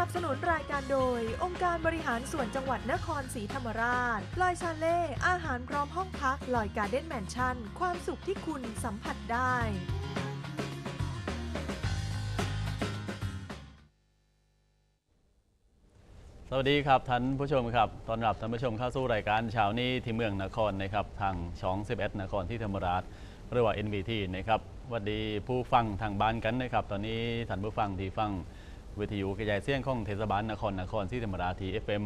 นับสนุนรายการโดย องค์การบริหารส่วนจังหวัดนครศรีธรรมราช ลอยชาเล่ อาหารพร้อมห้องพัก ลอยการ์เด้นแมนชั่น ความสุขที่คุณสัมผัสได้สวัสดีครับท่านผู้ชมครับตอนรับท่านผู้ชมเข้าสู่รายการเช้านี้ที่เมืองนครนะครับทางช่อง 11 นครที่ธรรมราชหรือว่า NBT นะครับสวัสดีผู้ฟังทางบ้านกันนะครับ ตอนนี้ท่านผู้ฟังที่ฟัง วิทยุกระจายเสียงของเทศบาลนครนครที่ธรรมราชที่ FM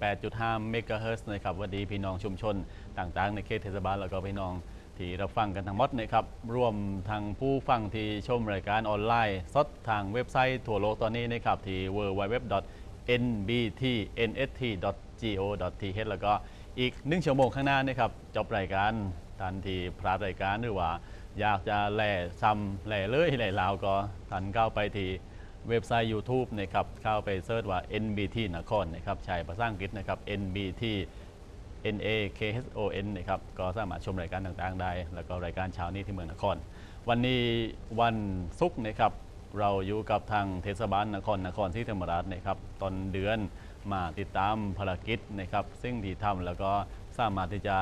88.5เมกะเฮิรตซ์นะครับวัสดีพี่น้องชุมชนต่างๆ ในเขตเทศบาลแล้วก็พี่น้องที่รับฟังกันทั้งหมดนะครับรวมทางผู้ฟังที่ชมรายการออนไลน์สดทางเว็บไซต์ทั่วโลกตอนนี้นะครับที่ www nbtnst.go.th แล้วก็อีกหนึ่งชั่วโมงข้างหน้านะครับจบรายการทันทีพลาดรายการหรือว่า อยากจะแหล่ซ้ำแหล่เลยแหล่ลาวก็ทันเข้าไปที่ เว็บไซต์ YouTube นะครับเข้าไปเซิร์ชว่า NBT นครนะครับใช้ภาษาอังกฤษนะครับ NBT N A K H O N นะครับก็สามารถชมรายการต่างๆได้ แล้วก็รายการเช้านี้ที่เมืองนคร วันนี้วันศุกร์นะครับเราอยู่กับทางเทศบาลนครนครที่ธรรมราชนะครับตอนเดือนมาติดตามภารกิจนะครับซึ่งที่ทำแล้วก็สามารถที่จะ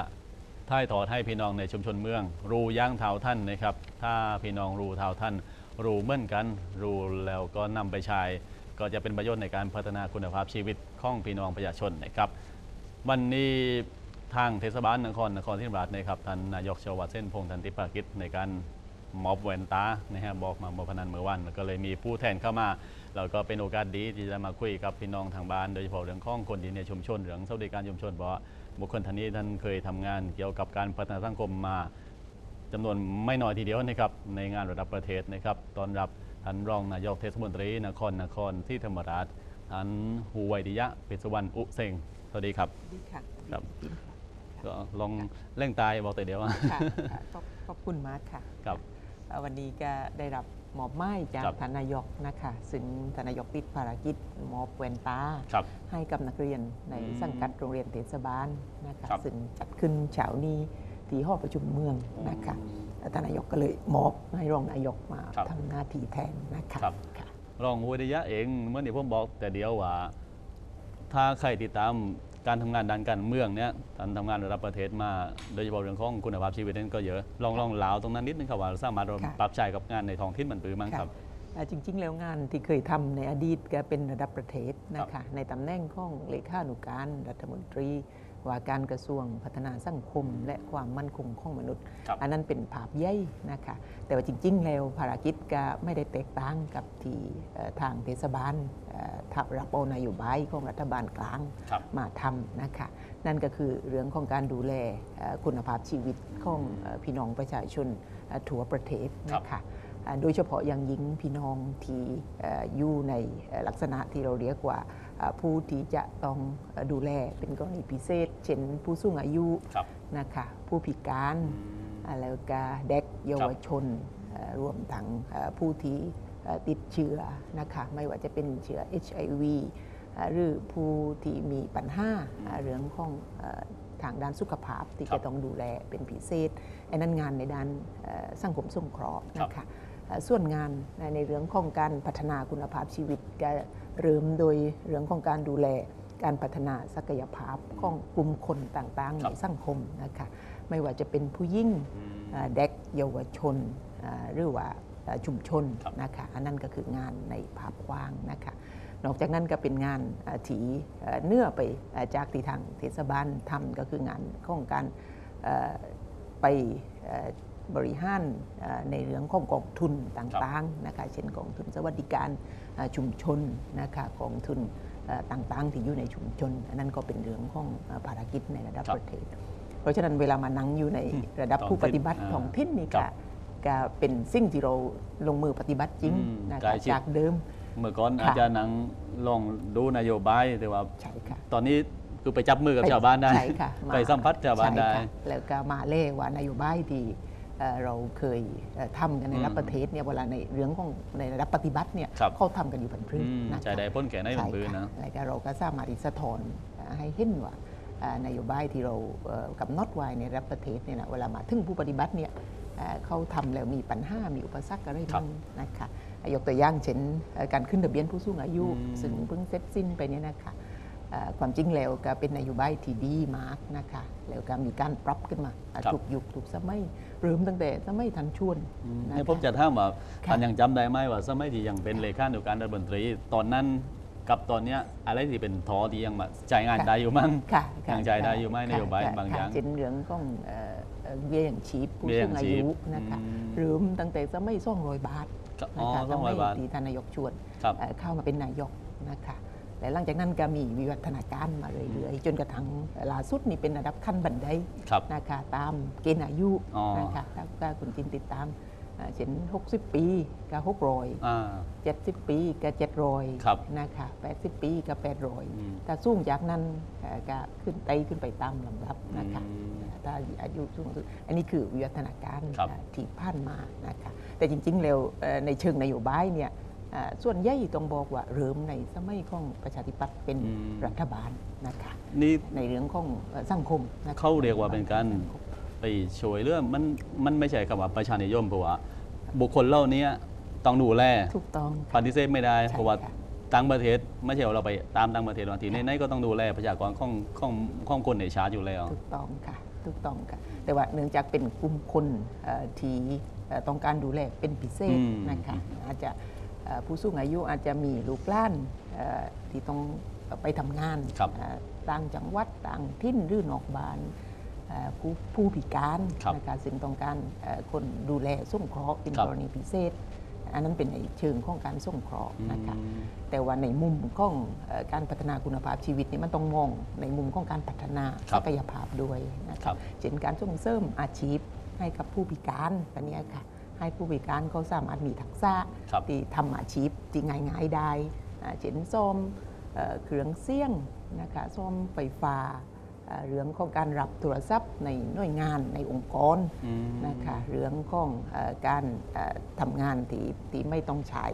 ถ่ายทอดให้พี่น้องในชุมชนเมือง รู้ย่างเท้าท่านนะครับถ้าพี่น้องรู้เท้าท่าน รู้เหมือนกัน รู้แล้วก็นำไปใช้ก็จะเป็นประโยชน์ในการพัฒนาคุณภาพชีวิตของพี่น้องประชาชนนะครับ วันนี้ทางเทศบาลนครนครที่ธรรมราชนะครับท่านนายกชวัดเส้นพงษ์ทันติภากิจในการมอบแวนตานะฮะบอกมาเมื่อพนันเมื่อวันแล้วก็เลยมีผู้แทนเข้ามาแล้วก็เป็นโอกาสดีที่จะมาคุยกับพี่น้องทางบ้าน โดยเฉพาะเรื่องข้องคนที่ในชุมชนเรื่องสวัสดิการชุมชนเพราะบุคคลท่านนี้ท่านเคยทำงานเกี่ยวกับการพัฒนาสังคมมา จำนวนไม่น้อยทีเดียวนะครับในงานระดับประเทศนะครับตอนรับท่านรองนายกเทศมนตรีนครนครที่ธรรมราชท่านหูไวยดิยะเปสวรรณอุเซงสวัสดีครับดีค่ะครับก็ลองเร่งตายบอกแต่เดียวว่าค่ะค่ะขอบขอบคุณมากค่ะครับเอ่อวันนี้ก็ได้รับมอบไม้จากครับทานนายกนะคะซึ่งทานนายกติดภารกิจมอบแวนตาครับให้กับนักเรียนในอืมสังกัดโรงเรียนเทศบาลนะคะครับซึ่งจัดขึ้นเช้านี้ ที่หอประชุมเมืองนะคะท่านนายกก็เลยมอบให้รองนายกมาครับทำหน้าที่แทนนะคะครับค่ะรองหูไวยดิยะเองเมื่อที่ผมบอกแต่เดียวว่า ถ้าใครติดตามการทำงานด้านการเมืองเนี่ยท่านทำงานระดับประเทศมาโดยเฉพาะเรื่องของคุณภาพชีวิตนั่นก็เยอะลองลองเล่าตรงนั้นนิดนึงครับว่าสามารถค่ะปรับใช้กับงานในท้องถิ่นมันปือมั้งครับเอ่อจริง ๆ แล้วงานที่เคยทำในอดีตก็เป็นระดับประเทศนะคะในตำแหน่งของเลขานุการรัฐมนตรี ว่าการกระทรวงพัฒนาสังคม และความมั่นคงของมนุษย์ครับอันนั้นเป็นภาพใหญ่นะคะแต่ว่าจริง ๆ แล้วภารกิจก็ไม่ได้แตกต่างกับที่เอ่อทางเทศบาลเอ่อทับรับเอานโยบายของรัฐบาลกลางครับมาทำนะคะนั่นก็คือเรื่องของการดูแลเอ่อคุณภาพชีวิตของเอ่อพี่น้องประชาชนเอ่อทั่วประเทศนะคะอ่าโดยเฉพาะอย่างยิ่งพี่น้องที่เอ่ออยู่ในเอ่อลักษณะที่เราเรียกว่าอ่า ผู้ที่จะต้องเอ่อดูแลเป็นกรณีพิเศษ เช่นผู้สูงอายุครับนะคะผู้พิการอ่าแล้วก็เด็กเยาวชนเอ่อรวมทั้งเอ่อผู้ที่เอ่อติดเชื้อนะคะไม่ว่าจะเป็นเชื้อ HIV อ่าหรือผู้ที่มีปัญหาอ่าเรื่องของเอ่อทางด้านสุขภาพที่ครับจะต้องดูแลเป็นพิเศษไอ้นั่นงานในด้านเอ่อสังคมสงเคราะห์นะคะเอ่อส่วนงานในเรื่องของการพัฒนาคุณภาพชีวิตก็ เริ่มโดยเรื่องของการดูแลการพัฒนาศักยภาพของกลุ่มคนต่างๆครัในบสังคมนะคะไม่ว่าจะเป็นผู้ยิ่งอ่าเด็กเยาวชนอ่าหรือว่าอ่าชุมชนครับนะคะอันนั้นก็คืองานในภาพกว้างนะคะนอกจากนั้นก็เป็นงานอ่าที่เอ่อเนื่อไปอ่าจากที่ทางเทศบาลทำก็คืองานของการเอ่อไปเอ่อบริหารเอ่อในเรื่องของกองทุนต่างๆนะคะเช่นกองทุนสวัสดิการอ่า ชุมชนนะคะกองทุนเอ่อต่างๆ ที่อยู่ในชุมชน อันนั้นก็เป็นเรื่องของอ่าภารกิจในระดับครับประเทศ เพราะฉะนั้นเวลามานั่งอยู่ในระดับท้องผู้ปฏิบัติถิ่นท้องถิ่นนี่ครัก็บก็เป็นสิ่งที่เราลงมือปฏิบัติจริงอืมนะใกล้คะชิดจากเดิม เมื่อก่อนค่ะอาจจะนังลองดูนโยบายแต่ว่าใช่ค่ะตอนนี้คือไปจับมือกับชาวบ้านได้ใช่ค่ะาไปสัมผัสชาวบ้านได้ใช่ค่ะแล้วก็มาเล่ว่านโยบายที่ เอ่อเราเคยเอ่อทำกันในระดับอืมประเทศเนี่ยเวลาในเรื่องของในระดับปฏิบัติเนี่ยครับเขาทำกันอยู่บนพื้นอืมนะคะใจได้พ้นแก่ได้บนพื้นใช่นะค่แล้วก็เราก็สามารถที่สะท้อนให้เห็นว่าเอ่อนโยบายที่เราเอ่อกำหนดไว้ในระดับประเทศเนี่ยนะเวลามาถึงผู้ปฏิบัติเนี่ยเอ่อเขาทำแล้วมีปัญหา มีอุปสรรคอะไรครับบ้างนะคะยกตัวอย่างเช่นเอ่อการขึ้นทะเบียนผู้สูงอายุอืมซึ่งเพิ่งเสร็จสิ้นไปเนี่ยนะคะเอ่อ ความจริงแล้วก็เป็นนโยบายที่ดีมากนะคะแล้วก็มีการปรับขึ้นมาอะครับถูกยุคถูกสมัยเริ่มตั้งแต่สมัยทันชวนนะคะให้ผมจะถามว่าค่ะท่านยังจำได้ไหมว่าสมัยที่ยังเป็นเลขานุการรัฐมนตรี ตอนนั้นกับตอนเนี้ยอะไรที่เป็นทอที่ยังมาจ่ายงานได้อยู่มั้งค่ะค่ะยังใจได้อยู่ไหมค่ะนโยบายค่ะบางอย่างค่ะเช่นเรื่องของเอ่อเอ่อเบี้ยอย่างชีพผู้เบี้ยสูยังงอาชีพยุนะคะอืมหรือตั้งแต่สมัยส่องรอยบาทก็นะอ๋อคะต้องร้อยบาทที่ท่านนายกชวนครับเอ่อเข้ามาเป็นนายกนะคะ และหลังจากนั้นก็มีวิวัฒนาการมาเรื่อยๆ จนกระทั่งล่าสุดนี่เป็นระดับขั้นบันไดครับนะคะตามเกณฑ์อายุอ๋อนะคะถ้าถ้าคุณจินติดตามเอ่อเช่น60 ปีก็600อ่า70ปีก็ครับ700นะคะ80ปีก็อืม800ถ้าสูงจากนั้นเอ่อก็ขึ้นไต่ขึ้นไปตามลำดับนะคะอืมถ้าอายุสูงสุดอันนี้คือวิวัฒนาการครับเอ่อที่ผ่านมานะคะแต่จริงๆแล้วเอ่อในเชิงนโยบายเนี่ยเอ่อ ส่วนใหญ่ต้องบอกว่าเริ่มในสมัยของประชาธิปัตย์เป็นอืมรัฐบาลนะคะนี่ในเรื่องของเอ่อสังคมนะคะเขาเรียกว่าเป็นการไปช่วยเรื่องมันมันไม่ใช่คำว่าประชานิยมเพราะว่าบุคคลเหล่านี้ต้องดูแลถูกต้องปฏิเสธไม่ได้ใช่เพราะว่าค่ะต่างประเทศไม่ใช่ว่าเราไปตามต่างประเทศบางทีในในก็ต้องดูแลประชากรของของของคนในชาติอยู่แล้วถูกต้องค่ะถูกต้องค่ะแต่ว่าเนื่องจากเป็นกลุ่มคนเอ่อที่เอ่อต้องการดูแลเป็นพิเศษอืมนะคะอาจจะเอ่อ ผู้สูงอายุอาจจะมีลูกหล้านเอ่อที่ต้องไปทำงานครับเอ่อต่างจังหวัดต่างทิ้นหรือนอกบ้านเอ่อผู้ผู้พิการครับนะคะซึ่งต้องการเอ่อคนดูแลสงเคราะห์เป็นครับกรณีพิเศษ อันนั้นเป็นในเชิงของการสงเคราะห์นะคะอืมแต่ว่าในมุมของเอ่อการพัฒนาคุณภาพชีวิตนี่มันต้องมองในมุมของการพัฒนาครับศักยภาพด้วยนะครัคะบเช่นการส่งเสริมอาชีพให้กับผู้พิการแบบนี้ค่ะ ให้ผู้พิการเขาสามารถมีทักษะครับที่ทำอาชีพที่ง่ายๆได้อ่าเช่นซ่อมเอ่อเครื่องเสียงนะคะซ่อมไฟฟ้าอ่าเรื่องของการรับโทรศัพท์ในหน่วยงานในองค์กรอืม นะคะเรื่องของเออการเอ่อทำงานที่ที่ไม่ต้องใช้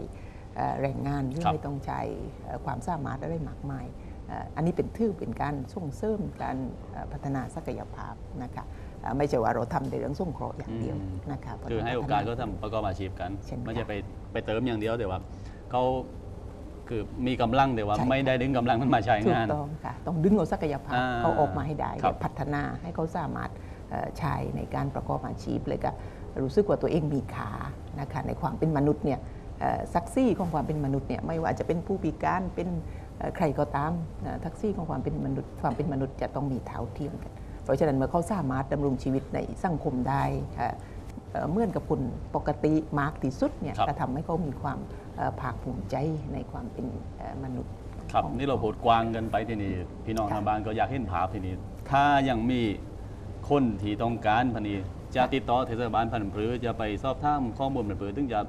เอ่อแรงงานที่ครับ ไม่ต้องใช้เอ่อความสามารถอะไรมากมายเอ่ออันนี้เป็นถือเป็นการส่งเสริมการเอ่อพัฒนาศักยภาพนะคะเอ่อ ไม่ใช่ว่าเราทำในเรื่องส่งเคราะห์อย่างเดียวอืมนะคะเพระคือให้โอกาสเขาทำประกอบอาชีพกันเช่นกัน ไม่ใช่ไปไปเติมอย่างเดียวแต่ว่าเขาคือมีกำลังแต่ว่าใช่ไม่ได้ดึงกำลังมันมาใช้ถูกงานต้องค่ะต้องดึงเอาศักยภาพอ่าเขาออกมาให้ได้ครับพัฒนาให้เขาสามารถเอ่อใช้ในการประกอบอาชีพเลยก็รู้สึกว่าตัวเองมีขานะคะในความเป็นมนุษย์เนี่ยเอ่อซักซี่ของความเป็นมนุษย์เนี่ยไม่ว่าจะเป็นผู้พิการเป็นเอ่อใครก็ตามเอ่อทักซี่ของความเป็นมนุษย์ความเป็นมนุษย์จะต้องมีเท่าเทียมกัน เพราะฉะนั้นเมื่อเขาสามารถดำรงชีวิตในสังคมได้เอ่อเอ่อเหมื่อนกับคนปกติมากที่สุดเนี่ยครับจะทำให้เขามีความเอ่อภาคภูมิใจในความเป็นเอ่อมนุษย์ครับของนี่เราพูดกว้างกันไปทีนี้พี่น้องค่ะทางบ้านก็อยากเห็นภาพทีนี้ถ้ายังมีคนที่ต้องการพันนี้จะติดต่อเทศบาลพันธุ์พรือจะไปสอบถามข้อมูลพันธุ์พรือถึงจะ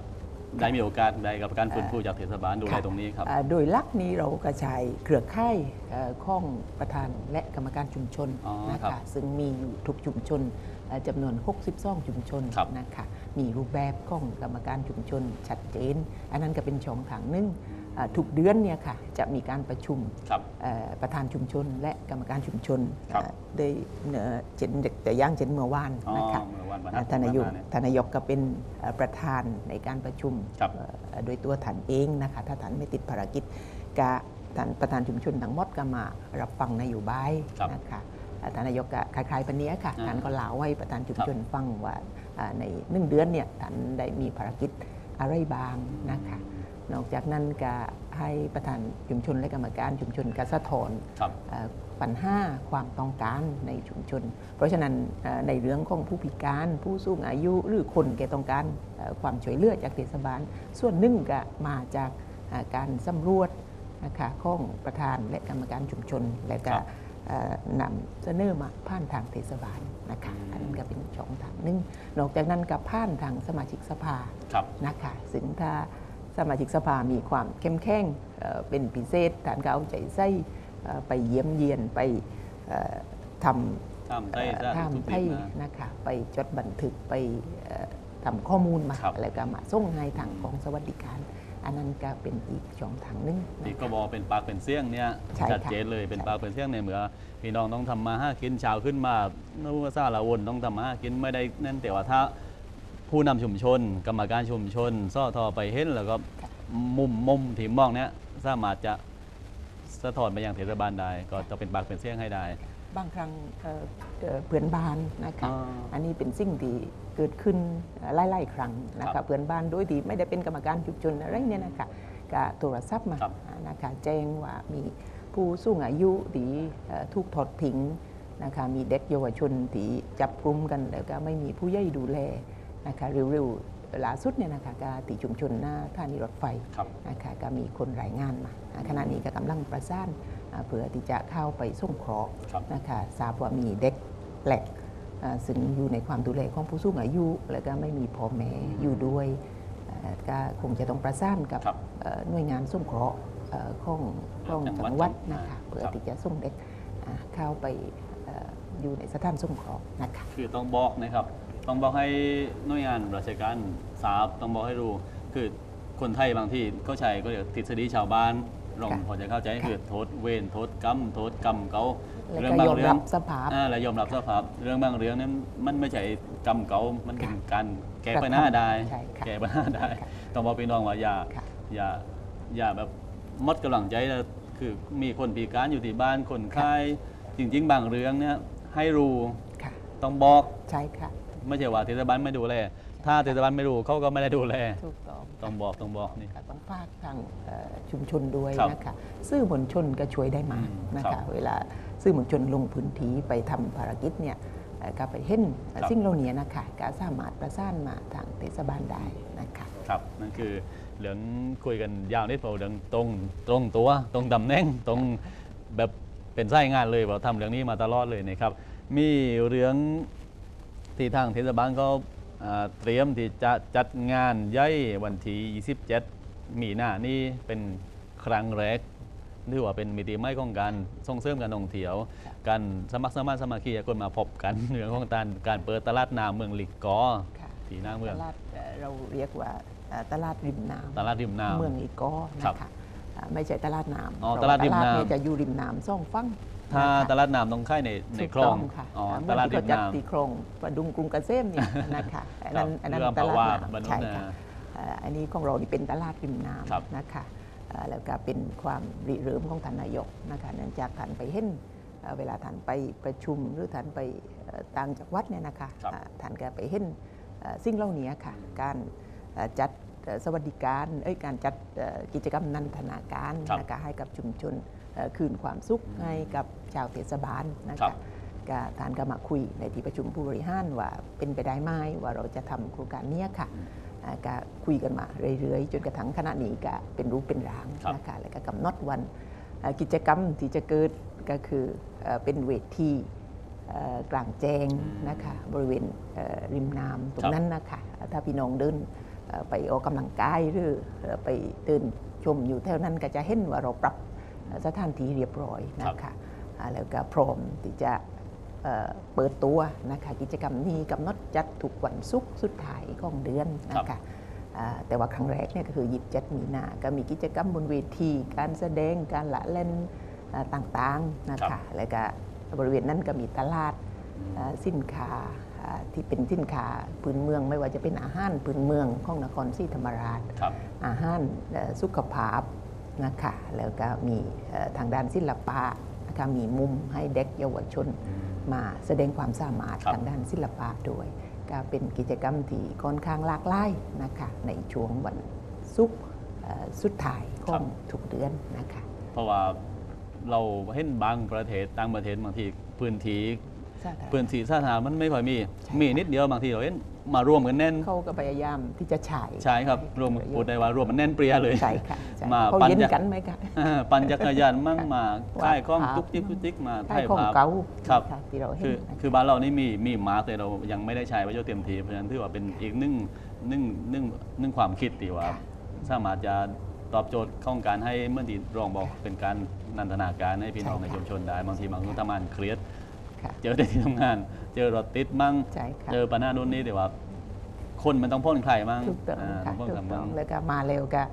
ได้มีโอกาสได้กับการฟื้นฟูจากเทศบาลดูแลค่ะตรงนี้ครับอ่าโดยลักนี้เรากระจายเครือข่ายเอ่อของประธานและกรรมการชุมชนอ๋อนะครัคะบซึ่งมีอยู่ทุกชุมชนเอ่อจำนวน 62 ชุมชนครับนะคะมีรูปแบบของกรรมการชุมชนชัดเจน อันนั้นก็เป็นช่องทางหนึ่งอ่า ทุกเดือนเนี่ยค่ะจะมีการประชุมครับเอ่อประธานชุมชน และกรรมการชุมชนครับเอ่อได้เอ่อเจนแต่ย่างเจนเมื่อวานอ๋อนะคะเมื่อวันวันอ่าท่านนายกวันนั้นท่านนายกก็เป็นเอ่อประธานในการประชุมครับเอ่อโดยตัวท่านเองนะคะถ้าท่านไม่ติดภารกิจกะท่านประธานชุมชนทั้งหมดก็มารับฟังนโยบายครับนะคะอ่าท่านนายกก็คล้ายๆปันนี้ค่ะอ่าท่านก็เล่าให้ประธานชุมครับชนฟังว่าอ่าในหนึ่งเดือนเนี่ยท่านได้มีภารกิจอะไรบ้างนะคะ นอกจากนั้นก็ให้ประธานชุมชนและกรรมการชุมชนกสะทอนครับเอ่อปัญหาความต้องการในชุมชน เพราะฉะนั้นเอ่อในเรื่องของผู้พิการผู้สูงอายุหรือคนแก่ต้องการเอ่อความช่วยเหลือจากเทศบาล ส่วนหนึ่งก็มาจากเอ่อการสำรวจนะคะของประธานและกรรมการชุมชน และก็ครับ เอ่อนำเสนอมาผ่านทางเทศบาลนะคะอันนั้นก็เป็นช่องทางหนึ่งนอกจากนั้นก็ผ่านทางสมาชิกสภา ครับ นะคะซึ่งถ้า สมาชิกสภามีความเข้มแข็งเอ่อเป็นพิเศษฐานก็เอาใจใส่เอ่อไปเยี่ยมเยียนไปเอ่อทำทำเอ่ได้อได้ทุกทำปีให้นะนะคะไปจดบันทึกไปเอ่อทำข้อมูลมาครับแล้วก็มาส่งให้ทางของสวัสดิการอันนั้นก็เป็นอีกช่องทางหนึงนะที่คะก็บอกเป็นปากเป็นเสียงเนี่ยใช่ค่ะชัดเจนเลยเป็นใช่ปากเป็นเสียงในเมื่อพี่น้องต้องทำมาห้ากินเช้าขึ้นมาโน้ซาละวนต้องทำมาห้ากินไม่ได้นั่นแต่ว่าถ้า ผู้นำชุมชน กรรมการชุมชนซ่อทอไปเห็นแล้วก็มุมมุมที่มองเนี้ยสามารถจะสะท้อนไปยังเทศบาลได้ก็จะเป็นปากเป็นเสียงให้ได้ บางครั้งเอ่อเอ่อเพื่อนบ้านนะคะอ๋ออัอันนี้เป็นสิ่งที่เกิดขึ้นไล่ๆครั้งนะครัคะบเพื่อนบ้านโดยที่ไม่ได้เป็นกรรมการชุมชนอะไรเนี่ยนะคะก็โทรศัพท์มาครับ นะคะแจ้งว่ามีผู้สูงอายุที่เอ่อถูกถอดทิ้งนะคะมีเด็กเยาวชนที่จับกลุ่มกันแล้วก็ไม่มีผู้ใหญ่ดูแล นะคะเร็วๆล่าสุดเนี่ยนะคะก็ที่ชุมชนหน้าท่านีรถไฟครับนะคะก็มีคนรายงานมาอ่าขณะนี้ก็กำลังประสานอ่าเพื่อที่จะเข้าไปส่งเคราะห์ครับนะคะทราบว่ามีเด็กแหลกอ่าซึ่งอยู่ในความดูแลของผู้สูงอายุ แล้วก็ไม่มีพ่อแม่อยู่ด้วยอ่าก็คงจะต้องประสานกับครับเอ่อหน่วยงานส่งเคราะห์เอ่อของของจังหวัดจังหวัดครับนะคะเพื่อครับที่จะส่งเด็กอ่าเข้าไปเอ่ออยู่ในสถานส่งเคราะห์นะคะคือต้องบอกนะครับ ต้องบอกให้หน่วยงานราชการทราบต้องบอกให้รู้ คือคนไทยบางที่ก็ใช้ก็เรียกทฤษฎีชาวบ้านลองค่ะพอจะเข้าใจค่ะคือโทษเวรโทษกรรมโทษกรรมเขาแล้วก็ยอมรับสภาพอ่าและยอมรับสภาพ เรื่องบางเรื่องนั้นมันไม่ใช่กรรมเก่ามันเป็นค่ะการแก้กระทำปัญหาได้ ใช่ค่ะแก้ปัญหาได้ ค่ะต้องบอกพี่น้องว่าอย่าค่ะ อย่าอย่าแบบหมดกำลังใจนะคือมีคนพิการอยู่ที่บ้านคนไข้จริง ๆ บางเรื่องเนี่ยให้รู้ค่ะ ต้องบอก ใช่ค่ะ ไม่ใช่ว่าเทศบาลไม่ดูแล ถ้าเทศบาลไม่รู้เขาก็ไม่ได้ดูแล ถูกต้องต้องบอกต้องบอกนี่ค่ะต้องฝากทางเอ่อชุมชนด้วยครับนะคะสื่อมวลชนก็ช่วยได้มากอืมนะครัคะบเวลาสื่อมวลชนลงพื้นที่ไปทำภารกิจเนี่ยเอ่อก็ไปเห็นครับ สิ่งเหล่านี้นะคะก็สามารถประสานมาทางเทศบาลได้นะคะ ครับนั่นคือเรื่องคุยกันยาวนิดเปล่าเรื่องตรงตรงตัวตรงตำแหน่งตรงแบบเป็นไส้งานเลยว่าทำเรื่องนี้มาตลอดเลยนะครับ มีเรื่อง ที่ทางเทศบาลก็อ่าเตรียมที่จะจัดงานใหญ่วันที่27 มีหน้านี่เป็นครั้งแรกหรือว่าเป็นมิติใหม่ของการส่งเสริมการท่องเที่ยว การสมัครสมานสมาคีให้คนมาพบกันเรื่องของการการเปิดตลาดน้ำเมืองลิกกอค่ะที่หน้าเมืตองลาดเอ่อเราเรียกว่าเอ่อตลาดริมน้ำตลาดริมน้ำเมืองอีกอครับนะคะอ่าไม่ใช่ตลาดน้ำอ๋อเพะตลาดริมว่น้ำเนี่ยจะอยู่ริมน้ำซ่องฟัง ถ้านะคะตลาดน้ำต้องค่ายในในถูกคลองค่ะอ๋ออ่าตเมื่อลาดที่ริเขามจัดน้ำที่โครงประดุงกรุงเกษมเนี่ยนะคะอันนั้นอันนั้นเรือตภาลาดวาบรรน้ำลุใช่นะค่ะอ่าอันนี้ของเรานี่เป็นตลาดริมน้ครับำนะคะอ่าแล้วก็เป็นความริเริ่มของท่านนายกนะคะเนื่องจากท่านไปเห็นเอ่อเวลาท่านไปประชุมหรือท่านไปเอ่อต่างจังหวัดเนี่ยนะคะครับอ่าท่านก็ไปเห็นเอ่อสิ่งเหล่านี้ค่ะ การเอ่อจัดเอ่อสวัสดิการเอ้ยการจัดเอ่อกิจกรรมนันทนาการครับนะคะให้กับชุมชนเอ่อ คืนความสุขให้กับชาวเทศบาลนะครัคะบก็ท่านก็มาคุยในที่ประชุมผู้บริหารว่าเป็นไปได้ไหมว่าเราจะทำโครงการเนี้ยค่ะอ่าก็คุยกันมาเรื่อยๆ จนกระทั่งขณะนี้ก็เป็นรูปเป็นร่างครับนะคะแล้วก็กำหนดวันเอ่อกิจกรรมที่จะเกิดก็คือเอ่อเป็นเวทีเอ่อกลางแจ้งนะคะบริเวณเอ่อริมน้ำตรครังบนั้นนะคะถ้าพี่น้องเดินเอ่อไปออกกำลังกายหรือเอ่อไปเดินชมอยู่แถวนั้นก็จะเห็นว่าเราปรับ สถานที่เรียบร้อยนะคะอ่าแล้วก็พร้อมที่จะเอ่อเปิดตัวนะคะกิจกรรมนี้กำหนดจัดทุกวันศุกร์สุดท้ายของเดือนนะคะอ่าแต่ว่าครั้งแรกเนี่ยก็คือ27มีนา ก็มีกิจกรรมบนเวที การแสดงการละเล่นอ่าต่างๆนะครัคะบแล้วก็บริเวณนั้นก็มีตลาดอ่าสินค้าอ่าที่เป็นสินค้าพื้นเมือง ไม่ว่าจะเป็นอาหารพื้นเมืองของนครศรีธรรมราชครับอาหารเอ่อสุขภาพ นะคะแล้วก็มีเอ่อทางด้านศิลปะนะคะมีมุมให้เด็กเยาวชนมาแสดงความสามารถครับทางด้านศิลปะด้วยก็เป็นกิจกรรมที่ค่อนข้างหลากหลายนะคะในช่วงวันศุกร์เอ่อสุดท้ายของทุกเดือนนะคะเพราะว่าเราเห็นบางประเทศต่างประเทศบางทีพื้นที่ พื้นที่สาธารณะมันไม่ค่อยมีใช่มีนิดเดียวบางทีเราเห็นมารวมกันแน่นเขาก็พยายามที่จะฉายใช่ครับรวมพูดได้ว่ารวมมันแน่นเปรียเลยใช่ค่ะใช่มาเขาปั่นเย็นจักรกันไหมคะอ่าปั่นจักรยานมั่งมาว่าค่ายข้องภาพตุ๊กจิ๊กตุ๊กจิ๊กมาค่ายของภาพเก่าครับนะะที่เราเห็นคือนะคือบ้านเรานี่มีมีมาร์กแต่เรายังไม่ได้ใช้ไว้เจ้าเต็มทีเพราะฉะนั้นถือว่าเป็นอีกหนึ่งหนึ่งหนึ่งหนึ่งความคิดที่ว่าค่ะสามารถจะตอบโจทย์ข้องการให้เมื่อดีรองบอกเป็นการนันทนาการให้พี่น้องใช่ในค่ะชุมชนได้บางทีบางคนทำงานเครียด ค่ะ เจอแต่ที่ทำงาน เจอรถติดมั่งใช่ค่ะ เจอปัญหาโน่นนี่แต่ว่า คนมันต้องพ่นใครมั่งถูกต้องาค่ะต้องพ่นถูกับกต้มั่องงแล้วก็มาเร็วก็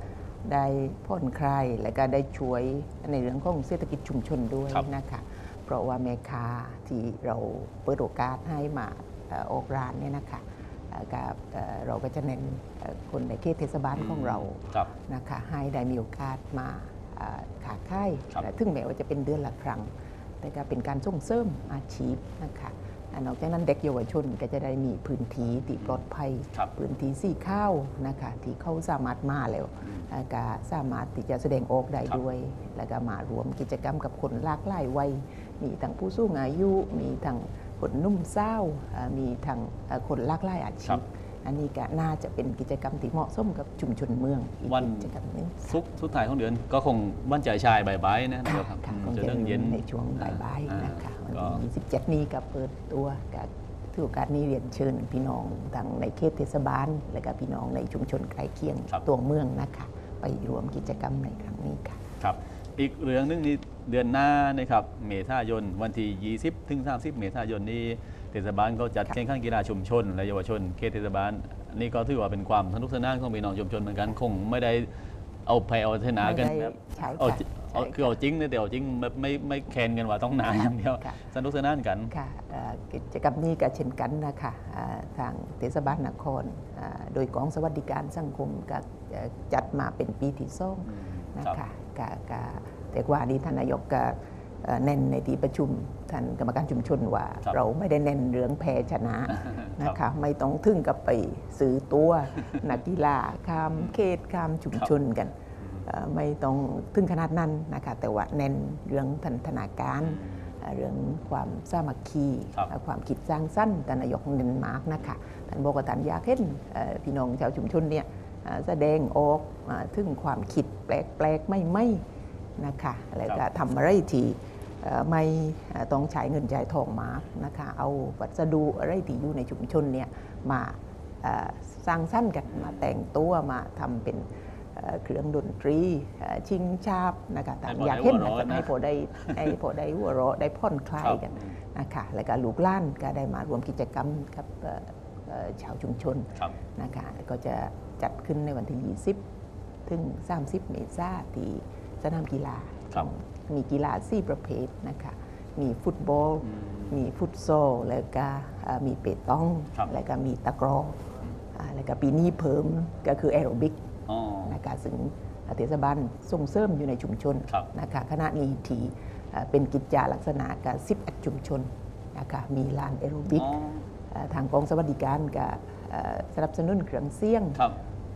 ได้ผ่อนคลายแล้วก็ได้ช่วยในเรื่องของเศรษฐกิจชุมชนด้วยครับ นะคะเพราะว่าแม่ค้าที่เราเปิดโอกาสให้มาเอ่อออกร้านเนี่ยนะคะอ่ากับเอ่อเราก็จะเน้นเอ่อคนในเขตเทศบาลของเราครับ นะคะให้ได้มีโอกาสมาอ่าขาค่ายครับ และถึงแม้ว่าจะเป็นเดือนละครั้ง แต่ก็เป็นการส่งเสริมอาชีพนะคะอ่านอกจากนั้นเด็กเยาวชนก็จะได้มีพื้นที่ที่ปลอดภัยครับพื้นที่สีข้าวนะคะที่เขาสามารถมาแล้วอ่าก็สามารถที่จะแสดงออกได้ครับด้วย แล้วก็มารวมกิจกรรมกับคนหลากหลายวัยมีทั้งผู้สูงอายุ มีทั้งคนหนุ่มสาวอ่ามีทั้งเอ่อคนหลากหลายอาคชีรัพบ อันนี้ก็น่าจะเป็นกิจกรรมที่เหมาะสมกับชุมชนเมืองอีกวัน กิจกรรมหนึงสุกสุดท้ายของเดือนก็คงวันจ่ายชายบ่ายๆนะนะค่ะครับค่ะอืมคงจะจะเรื่องเย็น ในช่วงบ่ายอ่ๆนะคะวันก็ ที่27 นี้ก็เปิดตัวกับถือโอกาสนี้เรียนเชิญพี่น้องทั้งในเขตเทศบาล และก็พี่น้องในชุมชนใกล้เคียงครับตัวเมืองนะคะไปรวมกิจกรรมในครั้งนี้ค่ะ ครับอีกเรื่องหนึงนี่เดือนหน้านะครับเมษายนวันที่ 20 ถึง 30 เมษายนนี้ เทศบาลก็จัดครับแข่งขันกีฬาชุมชน และเยาวชนเขตเทศบาลนี่ก็ถือว่าเป็นความสนุกสนานของพี่น้องชุมชนเหมือนกันคงไม่ได้เอาแพ้เอาชนะกันไม่ได้แบบใช่เอาค่ะจิเอาใช่คือเอาจริงนะแต่เอาจริงแบบไม่ไม่แคนกันว่าต้องหนาอย่างเดียวค่ะสนุกสนานกันค่ะเอ่อกิจกรรมนี้ก็เช่นกันนะคะอ่าทางเทศบาลนครอ่าโดยกองสวัสดิการสังคมก็เอ่อจัดมาเป็นปีที่สองนะคะกะกะแต่ว่านี้ท่านนายกก็ เอ่อเน้นในที่ประชุมท่านกรรมการชุมชนว่าครับเราไม่ได้เน้นเรื่องแพ้ชนะครันะบคะไม่ต้องถึงกับไปซื้อตัวนักกีฬาข้ามเขตข้ามชุมชนกันเอ่อไม่ต้องถึงขนาดนั้นนะคะแต่ว่าเน้นเรื่องพันธนาการเอ่อเรื่องความสามัคคีครับเอ่อความคิดสร้างสรรค์ท่านนายกเน้นมาร์กนะคะท่านบอกว่าท่านอยากเห็นเอ่อพี่น้องชาวชุมชนเนี่ยเอ่อแสดงออกมาถึงความคิดแปลกๆไม่ไม่ๆนะคะแล้วก็ทำอะไรที่เอ่อ ไม่เอ่อต้องใช้เงินใช้ทองมากนะคะเอาวัสดุอะไรที่อยู่ในชุมชนเนี่ยมาเอ่อสร้างสรรค์กันมาแต่งตัวมาทำเป็นเอ่อเครื่องดนตรีเอ่อชิงชาบนะคะตามให้พออยากเห็นได้หัวเราะนะให้พอได้ให้พอได้หัวเราะได้ผ่อนคลาครัยบกันนะคะแล้วก็ลูกหล้านก็ได้มารวมกิจกรรมกับเอ่อเอ่อชาวชุมชนครับนะคะแล้วก็จะจัดขึ้นในวันที่ 20 ถึง 30 เมษายนที่สนามกีฬาครับ มีกีฬา4ประเภทนะคะมีฟุตบอลอืมมีฟุตซอลแล้วก็เอ่อมีเปตองครับแล้วก็มีตะกร้ออ่าแล้วก็ปีนี้เพิ่มก็คือแอโรบิกอ๋อนะคะซึ่งเทศบาลส่งเสริมอยู่ในชุมชนครับนะคะขณะนี้ที่เอ่อเป็นกิจจาลักษณะกับ11ชุมชนนะคะมีลานแอโรบิกอ๋อเอ่อทางกองสวัสดิการก็เอ่อสนับสนุนเครื่องเสียงครับ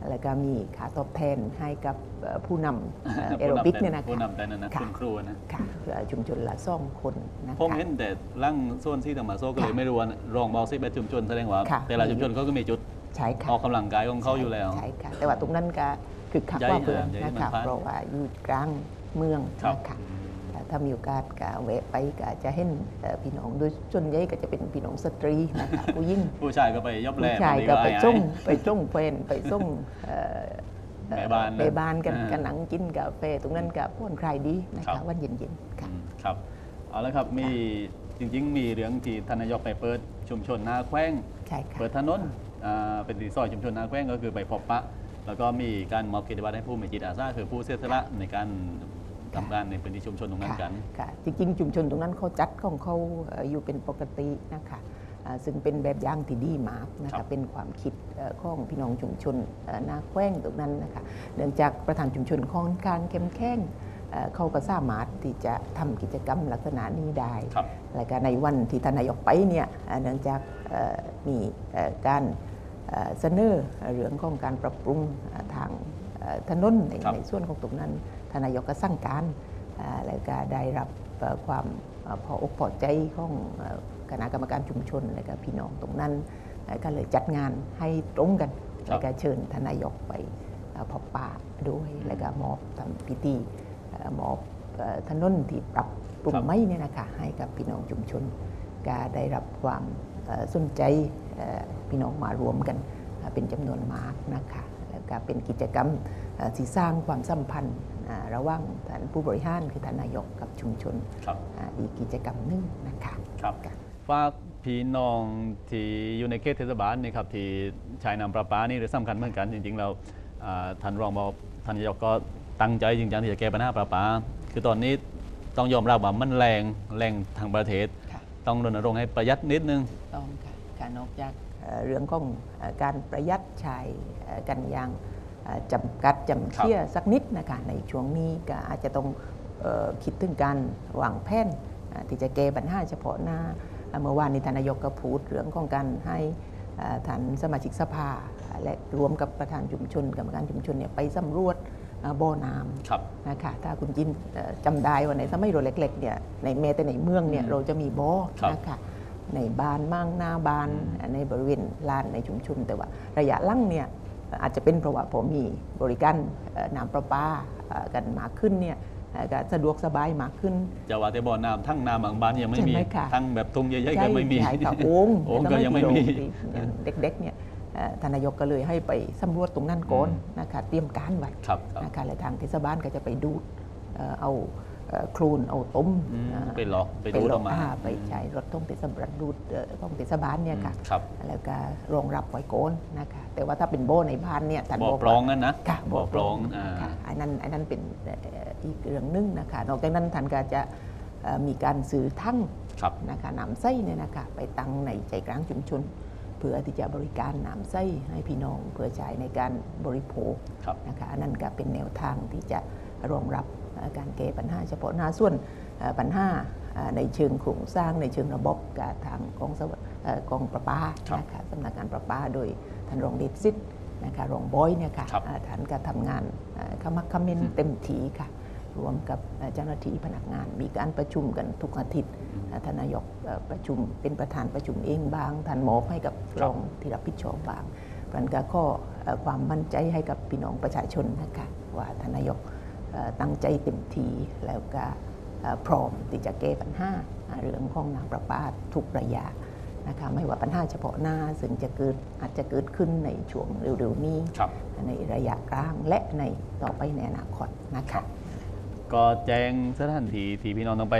แล้วก็มีค่าตอบแทนให้กับเอ่อผู้นำเอ่อแอโรบิกเนี่ยนะผู้คะนำแต่นั้นนะค่ะคุณครูนะค่ะเพื่อชุมชนละสองคนนะผมคะเห็นแต่ร่างโซนที่ต่างมาโซก็เลยค่ะไม่รู้ว่ารองเบาซิเป็นชุมชนแสดงว่าค่ะแต่ละชุมชนเขาก็มีจุดใช่ค่ะออกกำลังกายของเขาอยู่แล้วใช่ค่ะแต่ว่าตรงนั้นก็คือขับใหญ่ว่าเพื่อนใหญ่นะมันคะพลาดเพราะว่าอยู่กลางเมืองครับนะคะแต่ ถ้ามีโอกาสก็แวะไปก็จะเห็นเอ่อพี่น้องโดยส่วนใหญ่ก็จะเป็นพี่น้องสตรีนะคะผู้หญิงผู้ชายก็ไปยบแลผู้ชายบงทีก็ไปอายๆส่งไปส่งเพนไปส่งเอ่อแม่บ้านนะแม่บ้านกันอ่ากันหนังกินกาแฟตรงนั้นก็ผ่อนคลายดีนะครัคะบวันเย็นๆค่ะอืมครับเอาละครับมีจริง ๆ มีเรื่องที่ทานนายกไปเปิดชุมชนนาแข้งใช่ค่ะเปิดถนนอ่าเป็นรีสอร์ทชุมชนนาแข้งก็คือไปพบปะ แล้วก็มีการมอบเกียรติบัตรให้ผู้มีจิตอาสาคือผู้เสียสละในการ ทำงานในพื้นที่ชุมชนตรงนั้นค่ะกันค่ะจริงๆชุมชนตรงนั้นเขาจัดของเขาเอ่ออยู่เป็นปกตินะคะอ่าซึ่งเป็นแบบอย่างที่ดีมากนะครัคะบเป็นความคิดเอ่อของพี่น้องชุมชนเอ่อนาแข้งตรงนั้นนะคะเนื่องจากประธานชุมชนของการเข้มแข็งเอ่อเขาก็สามารถที่จะทำกิจกรรมลักษณะนี้ได้ครับแล้วก็ในวันที่ท่านนายกไปเนี่ยเอ่อเนื่องจากเอ่อมีเอ่อการเอ่อเสนอเรื่องของการปรับปรุงเอ่อทางเอ่อถนนในครับในส่วนของตรงนั้น ท่านนายกก็สั่งการเอ่อแล้วก็ได้รับเอ่อความเอ่อพออกพอใจของเอ่อคณะกรรมการชุมชนและก็พี่น้องตรงนั้นเอ่อก็เลยจัดงานให้ตรงกันครับแล้วก็เชิญท่านนายกไปเอ่อพบปะด้วยแล้วก็มอบทำพิธีเอ่อมอบเอ่อถนนที่ปรับปรุงครับไม่เนี่ยนะคะให้กับพี่น้องชุมชนก็ได้รับความเอ่อสนใจเอ่อพี่น้องมารวมกันเอ่อเป็นจำนวนมากนะคะแล้วก็เป็นกิจกรรมเอ่อที่สร้างความสัมพันธ์อ่า ระหว่างท่านผู้บริหารคือท่านนายกกับชุมชนครับอ่าอีกกิจกรรมหนึงนะคะครับค่ะฝากพี่น้องที่อยู่ในเขตเทศบาลนี่ครับที่ใช้น้ำประปานี่หรือสำคัญเหมือนกันจริงๆเราอ่าท่านรองบอกท่านนายกก็ตั้งใจจริงจังที่จะแก้ปัญหาประปา คือตอนนี้ต้องยอมรับว่ามันแรงแรงทางประเทศค่ะต้องรณรงค์ให้ประหยัดนิดนึงต้องค่ะนะคะนอกจากเอ่อเรื่องของเอ่อการประหยัดใช้เอ่อกันอย่างเอ่อ จำกัดจำเชี่ยสักนิดนะคะในช่วงนี้ก็อาจจะต้องเอ่อคิดถึงการวางแผนเอ่อที่จะแก้ปัญหาเฉพาะหน้าเอ่อเมื่อวานนี้ทานนายกก็พูดเรื่องของการให้เอ่อท่านสมาชิกสภา และรวมกับประธานชุมชนกรรมการชุมชนเนี่ยไปสำรวจเอ่อบ่อน้ำครับนะคะถ้าคุณจินเอ่อจำได้ว่าในสมัยเราเล็กๆเนี่ยในเมแต่ในเมืองเนี่ยอืมเราจะมีบ่อครับนะคะในบ้านมั่งหน้าบ้านอืมในบริเวณลานในชุมชนแต่ว่าระยะหลังเนี่ย อาจจะเป็นเพราะว่าผมมีบริการเอ่อน้ำประปาเอ่อกันมากขึ้นเนี่ยเอ่อก็สะดวกสบายมากขึ้นจะว่าแต่บ่อน้ำทั้งน้ำบางบ้านยังไม่มีใช่ไหมคะทั้งแบบทุ่งใหญ่ๆก็ไม่มีใช่ค่ะโอ่งโอ่งก็ยังไม่มีที่อย่างเด็กๆเนี่ยเอ่อท่านนายกก็เลยให้ไปสำรวจตรงนั้นก่อนอืมนะคะเตรียมการไว้ครับครับนะคะและทางเทศบาลก็จะไปดูดเอ่อเอาเอ่อ โคลนเอาต้มอืมเอ่อไปหลอกไปดูดออกมาไปใช้รถต้องเทศบาลดูดเอ่อของเทศบาลเนี่ยค่ะครับแล้วก็รองรับไว้โกนนะคะแต่ว่าถ้าเป็นโบในบ้านเนี่ยท่านบ่อบกปลองว่านั่นนะค่ะบ่อปลองอ่าค่ะอันนั้นอันนั้นเป็นเอ่ออีกเรื่องหนึงนะคะนอกจากนั้นท่านก็จะเอ่อมีการซื้อทั้งครับนะคะน้ำไส้เนี่ยนะคะไปตั้งในใจกลางชุมชนเพื่อที่จะบริการน้ำไส้ให้พี่น้องเพื่อใช้ในการบริโภคครับนะคะอันนั้นก็เป็นแนวทางที่จะรองรับเอ่อ การแก้ปัญหาเฉพาะหน้าส่วนเอ่อปัญหาเอ่อในเชิงโครงสร้างในเชิงระบบกับทางกองสวเอ่อกองประปาครับนะคะสำนักงานประปาโดยท่านรองเดชซิดนะคะรองบอยเนี่ยค่ะครับเอ่อท่านก็ทำงานเอ่อขมักเขม้นเต็มทีค่ะรวมกับเอ่อเจ้าหน้าที่พนักงาน มีการประชุมกันทุกอาทิตย์เอ่อท่านนายกเอ่อประชุมเป็นประธานประชุมเองบางท่านมอบให้กับรองที่รับผิดชอบบางมันก็ข้อเอ่อความมั่นใจให้กับพี่น้องประชาชนนะคะว่าท่านนายกเอ่อ ตั้งใจเต็มทีแล้วก็เอ่อพร้อมที่จะแก้ปัญหาเอ่อเรื่องของน้ำประปาทุกระยะนะคะไม่ว่าปัญหาเฉพาะหน้าซึ่งจะเกิดอาจจะเกิดขึ้นในช่วงเร็วๆนี้ครับในระยะกลางและในต่อไปในอนาคตนะคะก็แจ้งสถานที่ที่พี่น้องต้องไป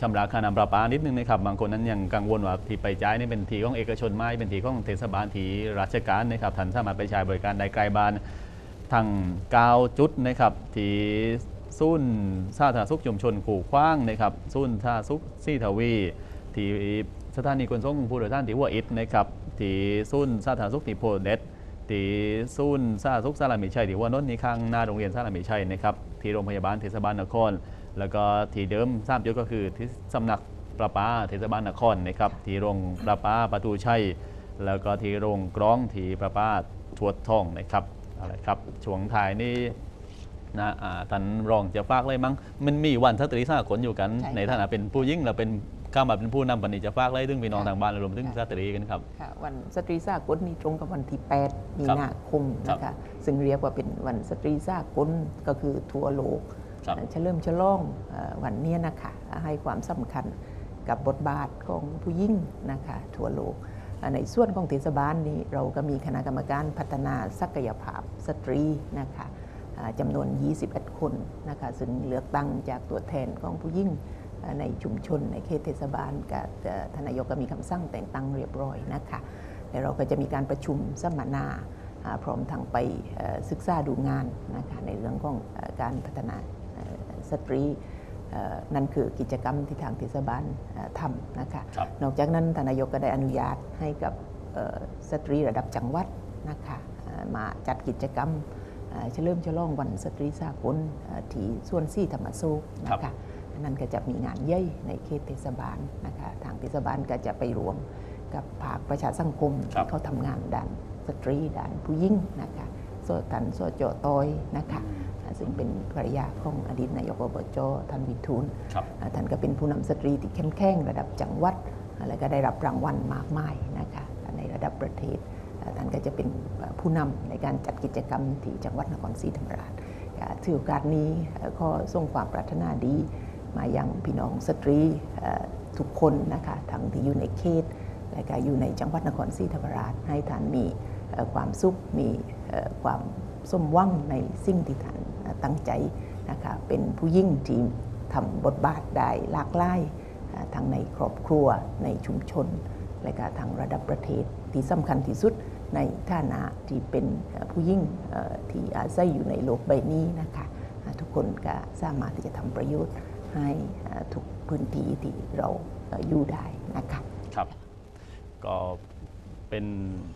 ชำระค่าน้ำประปานิดนึงนะครับ บางคนนั้นยังกังวลว่าที่ไปจ่ายนี่เป็นที่ของเอกชนไหมเป็นที่ของเทศบาลที่ราชการนะครับท่านสามารถไปใช้บริการได้ไกลบ้าน ทั้ง9จุดนะครับที่ศูนย์สาธารณสุขชุมชนขู่ขว้างนะครับศูนย์สาธารณสุขซีทวี ที่สถานีขนส่งผู้โดยสารที่หัวอิฐนะครับที่ศูนย์สาธารณสุขที่โพเด็ดที่ศูนย์สาธารณสุขสารมิชัยที่หัวนนท์นี่ข้างหน้าโรงเรียนสารมิชัยนะครับที่โรงพยาบาลเทศบาลนคร แล้วก็ที่เดิมทราบยู่ก็คือที่สำนักประปาเทศบาลนครนะครับที่โรงประปาประตูชัย แล้วก็ที่โรงกร้องที่ประปาทวดทองนะครับ อาละครับช่วงท้ายนี่นะอ่าท่านรองจะฝากเลยมั้งมันมีวันสตรีสากลอยู่กันใช่ครับในฐานะเป็นผู้ยิ่งเราเป็นข้ามาเป็นผู้นำปณิจะฝากเลยถึงพี่น้องครับทางบ้านรวมถึงครับสตรีกันครับค่ะวันสตรีสากลนี้ตรงกับวันที่ 8 มีครับนาคมครับนะคะซึ่งเรียกว่าเป็นวันสตรีสากลก็คือทั่วโลกครับเอ่อเฉลิมฉลองเอ่อวันเนี้ยนะคะให้ความสำคัญกับบทบาทของผู้หญิงนะคะทั่วโลกเอ่อ ในส่วนของเทศบาลนี้เราก็มีคณะกรรมการพัฒนาศักยภาพสตรีนะคะจำนวน 21 คนนะคะซึ่งเลือกตั้งจากตัวแทนของผู้หญิงเอ่อในชุมชนในเขตเทศบาลกับทนายกก็มีคำสั่งแต่งตั้งเรียบร้อยนะคะแล้วเราก็จะมีการประชุมสัมมนาพร้อมทางไปศึกษาดูงานนะคะในเรื่องของการพัฒนาสตรี นั่นคือกิจกรรมที่ทางเทศบาลเอ่อทำนะคะครับนอกจากนั้นทานนายกก็ได้อนุญาตให้กับเอ่อสตรีระดับจังหวัดนะคะเอ่อมาจัดกิจกรรมเอ่อเฉลิมฉลองวันสตรีสากลเอ่อที่ส่วนซี่ธรรมโซกนะครัคะบอันนั้นก็จะมีงานใหญ่ในเขตเทศบาลนะคะทางเทศบาลก็จะไปรวมกับภาคประชาสังคมครับที่เขาทำงานด้านสตรีด้านผู้หญิงนะคะโซตันโซโจตอยนะคะอ่า ซึ่งเป็นภรรยาของอดีตนายกอบจท่านวิทูลครับอ่าท่านก็เป็นผู้นำสตรีที่เข้มแข็งระดับจังหวัดอ่าแล้วก็ได้รับรางวัลมากมายนะคะในระดับประเทศอ่าท่านก็จะเป็นอ่าผู้นำในการจัดกิจกรรมที่จังหวัดนครศรีธรรมราชอ่าถือโอกาสนี้เอ่อก็ส่งความปรารถนาดีมายังพี่น้องสตรีเอ่อทุกคนนะคะทั้งที่อยู่ในเขตและก็อยู่ในจังหวัดนครศรีธรรมราชให้ท่านมีเอ่อความสุขมีเอ่อความสมหวังในสิ่งที่ท่าน ตั้งใจนะคะเป็นผู้ยิ่งที่ทำบทบาทได้หลากหลายทั้งในครอบครัวในชุมชน และก็ทางระดับประเทศที่สำคัญที่สุดในฐานะที่เป็นผู้ยิ่งที่อาศัยอยู่ในโลกใบนี้นะคะทุกคนก็สามารถที่จะทำประโยชน์ให้ทุกพื้นที่ที่เราอยู่ได้นะคะครับก็เป็น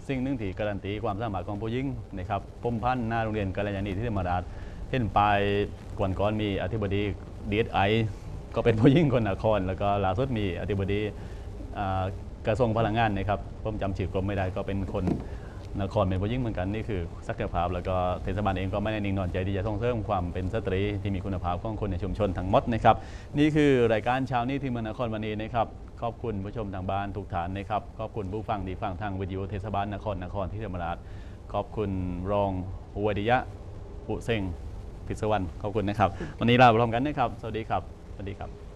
สิ่งหนึ่งที่การันตีความสามารถของผู้หญิงนะครับพมพันธ์หน้าโรงเรียนกัลยาณีที่ธรรมราช ห็นปายก่อนก่อนๆมีอธิบดีดีไอก็เป็นผู้หญิงคนนคร แล้วก็ล่าสุดมีอธิบดีกระทรวงพลังงานนะครับผมจำชื่อกรมไม่ได้ก็เป็นคนนครเป็นผู้หญิงเหมือนกันนี่คือศักยภาพ แล้วก็เทศบาลเองก็ไม่ได้นิ่งนอนใจที่จะส่งเสริมความเป็นสตรีที่มีคุณภาพของคนในชุมชนทั้งหมดนะครับนี่คือรายการเช้านี้ที่เมืองนครวันนี้นะครับขอบคุณผู้ชมทางบ้านทุกท่านนะครับขอบคุณผู้ฟังที่ฟังทางวิทยุเทศบาลนครนครที่ธรรมราชขอบคุณรองหัวดิยะปุเซง พิศวรรณขอบคุณนะครับ วันนี้ลาไปพร้อมกันนะครับ สวัสดีครับ สวัสดีครับ